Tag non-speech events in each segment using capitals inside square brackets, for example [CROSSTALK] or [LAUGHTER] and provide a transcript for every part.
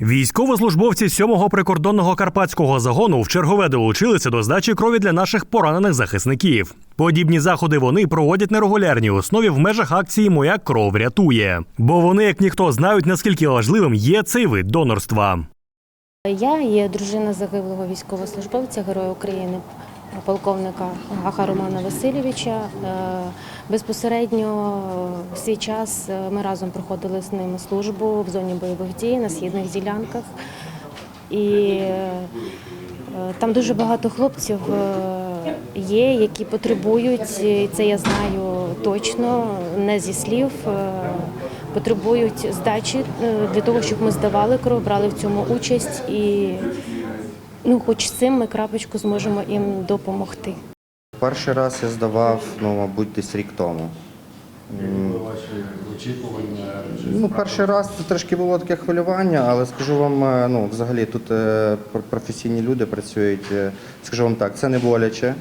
Військовослужбовці 7-го прикордонного карпатського загону в чергове долучилися до здачі крові для наших поранених захисників. Подібні заходи вони проводять на регулярній основі в межах акції Моя кров рятує. Бо вони, як ніхто, знають наскільки важливим є цей вид донорства. Я є дружина загиблого військовослужбовця Героя України, полковника Гаха Романа Васильовича. Е, Безпосередньо в свій час е, ми разом проходили з ним службу в зоні бойових дій на східних ділянках. І е, там дуже багато хлопців е, є, які потребують, і це я знаю точно, не зі слів, е, потребують здачі е, для того, щоб ми здавали кров, брали в цьому участь і ну, хоч цим ми крапочку зможемо їм допомогти. Перший раз я здавав, ну, мабуть, десь рік тому. Ваші очікування Ну, перший раз це трошки було таке хвилювання, але скажу вам, е, ну, взагалі тут е, професійні люди працюють. е, Скажу вам так, це не боляче,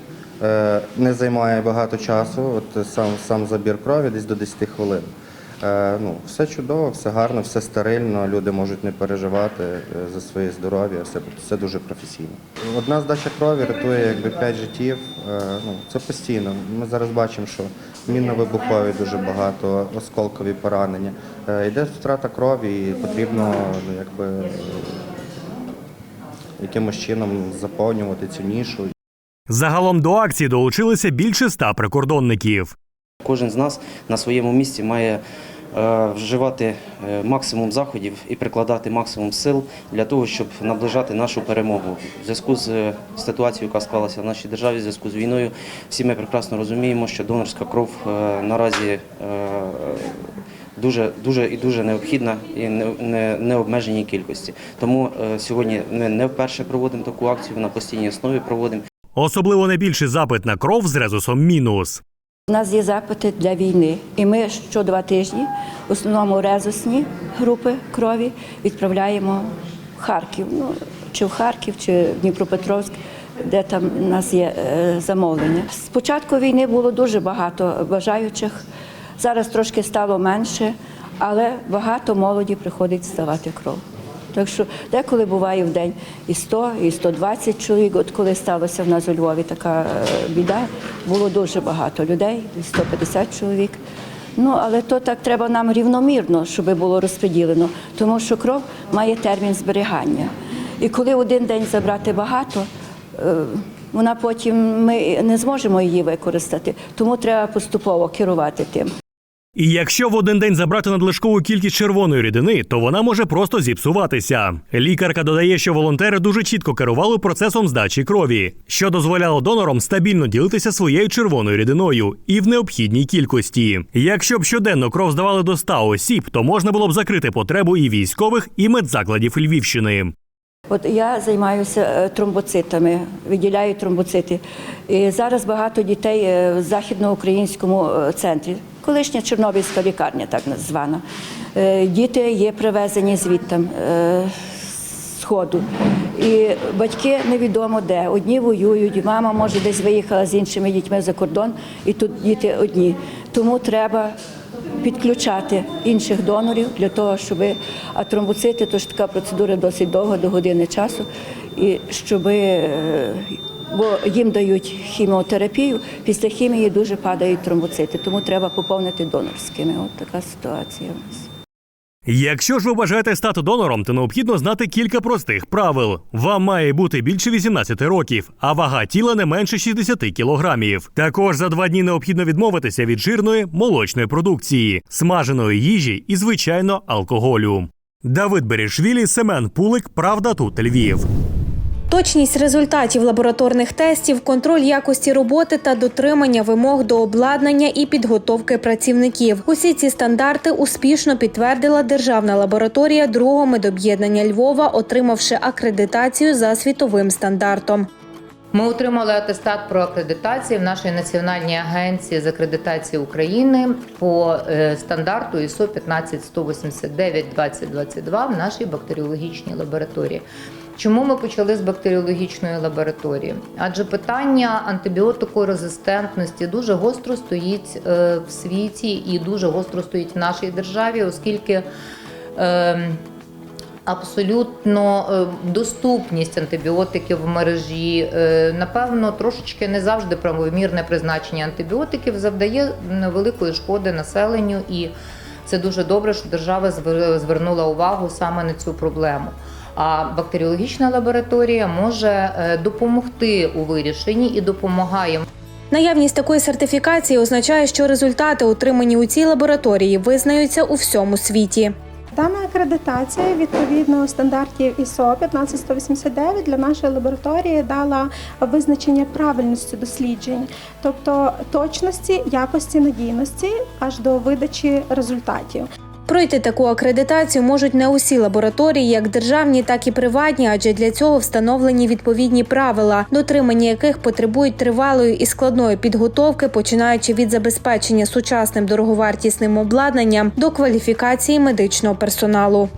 не займає багато часу. От сам, сам забір крові десь до 10 хвилин. Е, Ну, все чудово, все гарно, все стерильно, люди можуть не переживати е, за своє здоров'я, все, все дуже професійно. Одна здача крові рятує якби 5 життів. Е, Ну, це постійно. Ми зараз бачимо, що мінно-вибухові дуже багато, осколкові поранення. Йде втрата крові і потрібно ну, якби, якимось чином заповнювати цю нішу. Загалом до акції долучилися більше ста прикордонників. Кожен з нас на своєму місці має е, вживати е, максимум заходів і прикладати максимум сил для того, щоб наближати нашу перемогу. В зв'язку з е, ситуацією, яка склалася в нашій державі, в зв'язку з війною, всі ми прекрасно розуміємо, що донорська кров наразі дуже, дуже і дуже необхідна і не, не, не кількості. Тому сьогодні ми не вперше проводимо таку акцію, на постійній основі проводимо. Особливо найбільший запит на кров з резусом мінус. У нас є запити для війни, і ми що два тижні, в основному резусні групи крові, відправляємо в Харків, ну чи в Харків, чи в Дніпропетровськ, де там у нас є е, замовлення. З початку війни було дуже багато бажаючих. Зараз трошки стало менше, але багато молоді приходить здавати кров. Так що деколи буває в день і 100, і 120 чоловік. От коли сталося в нас у Львові така е, біда, було дуже багато людей, 150 чоловік. Ну, але то так треба нам рівномірно, щоб було розподілено, тому що кров має термін зберігання. І коли один день забрати багато, е, вона потім ми не зможемо її використати, тому треба поступово керувати тим. І якщо в один день забрати надлишкову кількість червоної рідини, то вона може просто зіпсуватися. Лікарка додає, що волонтери дуже чітко керували процесом здачі крові, що дозволяло донорам стабільно ділитися своєю червоною рідиною і в необхідній кількості. Якщо б щоденно кров здавали до 100 осіб, то можна було б закрити потребу і військових, і медзакладів Львівщини. От я займаюся е, тромбоцитами, виділяю тромбоцити. І зараз багато дітей е, в західноукраїнському е, центрі, колишня Чорнобильська лікарня, так звана. Е, Діти є привезені звідтам е, з сходу. І батьки невідомо де. Одні воюють, мама може десь виїхала з іншими дітьми за кордон, і тут діти одні. Тому треба підключати інших донорів для того, щоб а то ж така процедура досить довга, до години часу, і щоб е, бо їм дають хіміотерапію, після хімії дуже падають тромбоцити, тому треба поповнити донорськими. От така ситуація у нас. Якщо ж ви бажаєте стати донором, то необхідно знати кілька простих правил. Вам має бути більше 18 років, а вага тіла не менше 60 кілограмів. Також за два дні необхідно відмовитися від жирної молочної продукції, смаженої їжі і, звичайно, алкоголю. Давид Берішвілі, Семен Пулик, Правда тут Львів. Точність результатів лабораторних тестів, контроль якості роботи та дотримання вимог до обладнання і підготовки працівників. Усі ці стандарти успішно підтвердила державна лабораторія другого медоб'єднання Львова, отримавши акредитацію за світовим стандартом. Ми отримали атестат про акредитацію в нашій національній агенції з акредитації України по е, стандарту ISO 15189-2022 в нашій бактеріологічній лабораторії. Чому ми почали з бактеріологічної лабораторії? Адже питання антибіотикорезистентності дуже гостро стоїть е, в світі і дуже гостро стоїть в нашій державі, оскільки е, Абсолютно е, доступність антибіотиків в мережі. Е, Напевно, трошечки не завжди правомірне призначення антибіотиків завдає великої шкоди населенню, і це дуже добре, що держава звернула увагу саме на цю проблему. А бактеріологічна лабораторія може е, допомогти у вирішенні і допомагає. Наявність такої сертифікації означає, що результати, отримані у цій лабораторії, визнаються у всьому світі. Дана акредитація відповідно стандартів ISO 15189 для нашої лабораторії дала визначення правильності досліджень, тобто точності, якості, надійності аж до видачі результатів. Пройти таку акредитацію можуть не усі лабораторії, як державні, так і приватні, адже для цього встановлені відповідні правила, дотримання яких потребують тривалої і складної підготовки, починаючи від забезпечення сучасним дороговартісним обладнанням до кваліфікації медичного персоналу.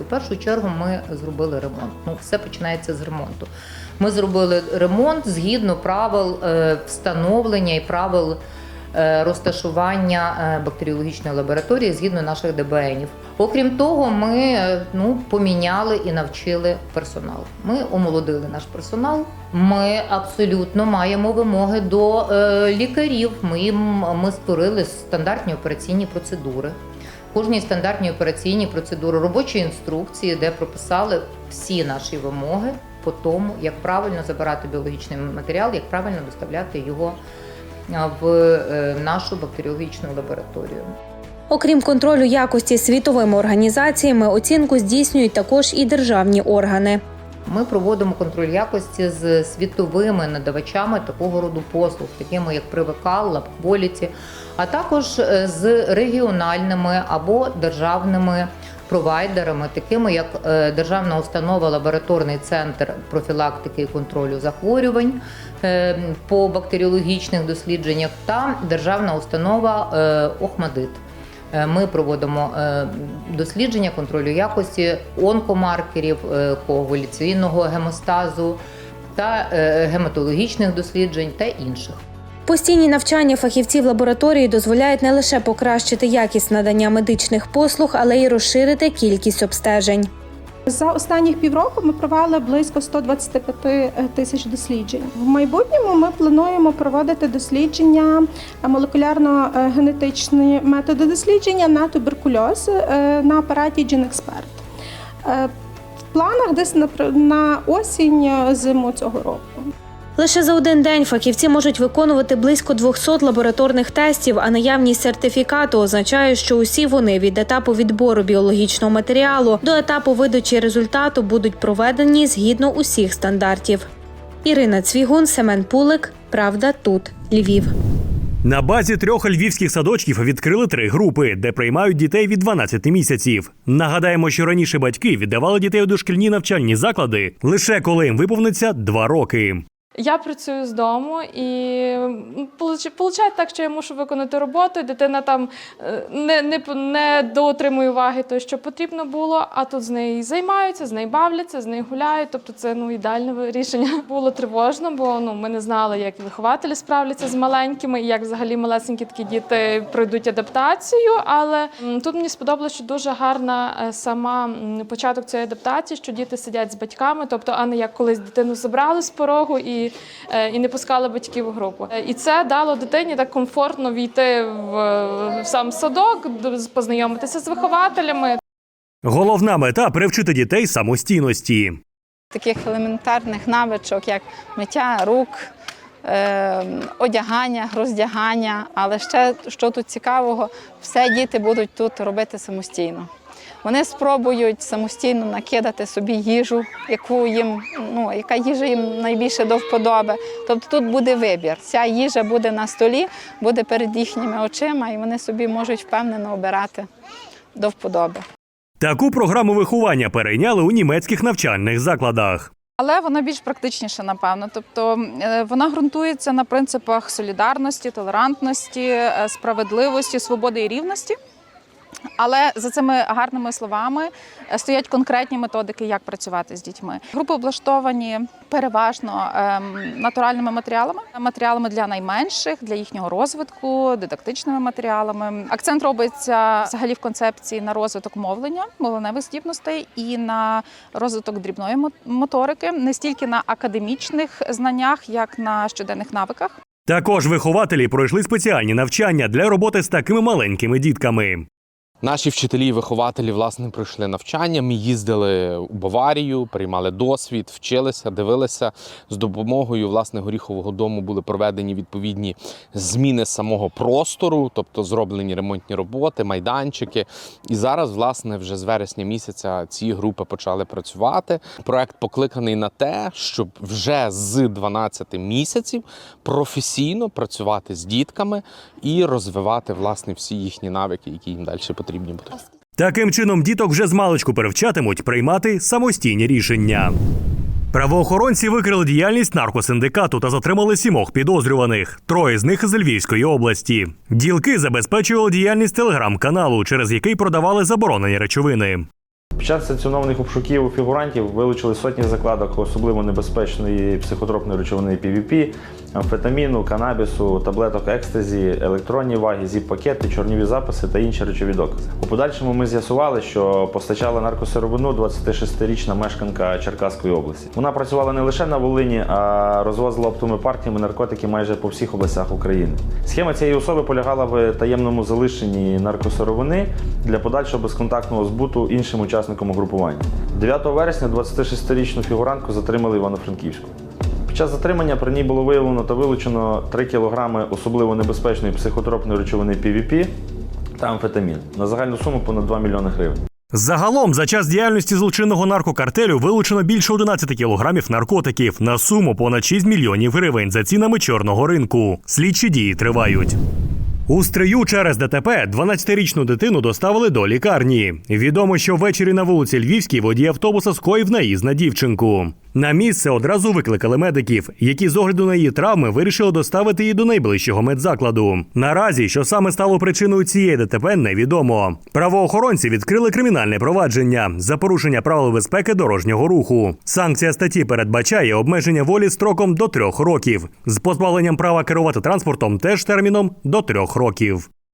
У першу чергу ми зробили ремонт. Ну, все починається з ремонту. Ми зробили ремонт згідно правил е, встановлення і правил розташування е, бактеріологічної лабораторії згідно наших ДБНів. Окрім того, ми е, ну, поміняли і навчили персонал. Ми омолодили наш персонал. Ми абсолютно маємо вимоги до е, лікарів. Ми, ми створили стандартні операційні процедури кожній стандартній операційній процедури робочі інструкції, де прописали всі наші вимоги по тому, як правильно забирати біологічний матеріал, як правильно доставляти його в е, нашу бактеріологічну лабораторію. Окрім контролю якості світовими організаціями, оцінку здійснюють також і державні органи. Ми проводимо контроль якості з світовими надавачами такого роду послуг, такими як Привикал, Лабкволіті, а також е, з регіональними або державними провайдерами, такими як е, Державна установа Лабораторний центр профілактики і контролю захворювань е, по бактеріологічних дослідженнях та Державна установа е, Охмадит. Ми проводимо дослідження контролю якості онкомаркерів, коагуляційного гемостазу та гематологічних досліджень та інших. Постійні навчання фахівців лабораторії дозволяють не лише покращити якість надання медичних послуг, але й розширити кількість обстежень. За останніх півроку ми провели близько 125 тисяч досліджень. В майбутньому ми плануємо проводити дослідження е, молекулярно-генетичні методи дослідження на туберкульоз е, на апараті GeneXpert. Е, В планах десь на осінь е, зиму цього року. Лише за один день фахівці можуть виконувати близько 200 лабораторних тестів, а наявність сертифікату означає, що усі вони від етапу відбору біологічного матеріалу до етапу видачі результату будуть проведені згідно усіх стандартів. Ірина Цвігун, Семен Пулик. Правда, тут Львів. На базі трьох львівських садочків відкрили три групи, де приймають дітей від 12 місяців. Нагадаємо, що раніше батьки віддавали дітей у дошкільні навчальні заклади лише коли їм виповниться два роки. Я працюю з дому і виходить так, що я мушу виконати роботу, і дитина там е, не, не, не доотримує уваги того, що потрібно було, а тут з нею займаються, з нею бавляться, з нею гуляють. Тобто це ну, ідеальне рішення. [LAUGHS] Було тривожно, бо ну, ми не знали, як вихователі справляться з маленькими, і як взагалі малесенькі такі діти пройдуть адаптацію. Але тут мені сподобалося, що дуже гарна е, сама початок цієї адаптації, що діти сидять з батьками, тобто, а не як колись дитину забрали з порогу і, е, і не пускали батьків у групу. Е, І це дало дитині так комфортно війти в, в сам садок, познайомитися з вихователями. Головна мета привчити дітей самостійності. таких елементарних навичок, як миття рук, е, одягання, роздягання. Але ще що тут цікавого, все діти будуть тут робити самостійно. Вони спробують самостійно накидати собі їжу, яку їм, ну, яка їжа їм найбільше до вподоби. Тобто тут буде вибір. Ця їжа буде на столі, буде перед їхніми очима, і вони собі можуть впевнено обирати до вподоби. Таку програму виховання перейняли у німецьких навчальних закладах. Але вона більш практичніша, напевно. Тобто е, вона ґрунтується на принципах солідарності, толерантності, е, справедливості, свободи і рівності. Але за цими гарними словами е, стоять конкретні методики, як працювати з дітьми. Групи облаштовані переважно ем, натуральними матеріалами, матеріалами для найменших, для їхнього розвитку, дидактичними матеріалами. Акцент робиться взагалі в концепції на розвиток мовлення, мовленевих здібностей і на розвиток дрібної мо- моторики, не стільки на академічних знаннях, як на щоденних навиках. Також вихователі пройшли спеціальні навчання для роботи з такими маленькими дітками. Наші вчителі і вихователі власне пройшли навчання. Ми їздили у Баварію, приймали досвід, вчилися, дивилися. З допомогою власне горіхового дому були проведені відповідні зміни самого простору, тобто зроблені ремонтні роботи, майданчики. І зараз, власне, вже з вересня місяця ці групи почали працювати. Проект покликаний на те, щоб вже з 12 місяців професійно працювати з дітками і розвивати власне всі їхні навики, які їм далі потрібні будуть. Таким чином, діток вже з маличку перевчатимуть приймати самостійні рішення. Правоохоронці викрили діяльність наркосиндикату та затримали сімох підозрюваних. Троє з них з Львівської області. Ділки забезпечували діяльність телеграм-каналу, через який продавали заборонені речовини. Під час санкціонованих обшуків фігурантів вилучили сотні закладок особливо небезпечної психотропної речовини PVP, амфетаміну, канабісу, таблеток екстазі, електронні ваги, зіп-пакети, чорніві записи та інші речові докази. У подальшому ми з'ясували, що постачала наркосировину 26-річна мешканка Черкаської області. Вона працювала не лише на Волині, а розвозила оптовими партіями наркотики майже по всіх областях України. Схема цієї особи полягала в таємному залишенні наркосировини для подальшого безконтактного збуту іншим учасникам угрупування. 9 вересня 26-річну фігурантку затримали Івано-Франківську. Під час затримання при ній було виявлено та вилучено 3 кг особливо небезпечної психотропної речовини PVP та амфетамін на загальну суму понад 2 мільйони гривень. Загалом за час діяльності злочинного наркокартелю вилучено більше 11 кілограмів наркотиків на суму понад 6 мільйонів гривень за цінами чорного ринку. Слідчі дії тривають. У стрию через ДТП 12-річну дитину доставили до лікарні. Відомо, що ввечері на вулиці Львівській водій автобуса скоїв наїзд на дівчинку. На місце одразу викликали медиків, які з огляду на її травми вирішили доставити її до найближчого медзакладу. Наразі, що саме стало причиною цієї ДТП, невідомо. Правоохоронці відкрили кримінальне провадження за порушення правил безпеки дорожнього руху. Санкція статті передбачає обмеження волі строком до трьох років з позбавленням права керувати транспортом теж терміном до трьох років.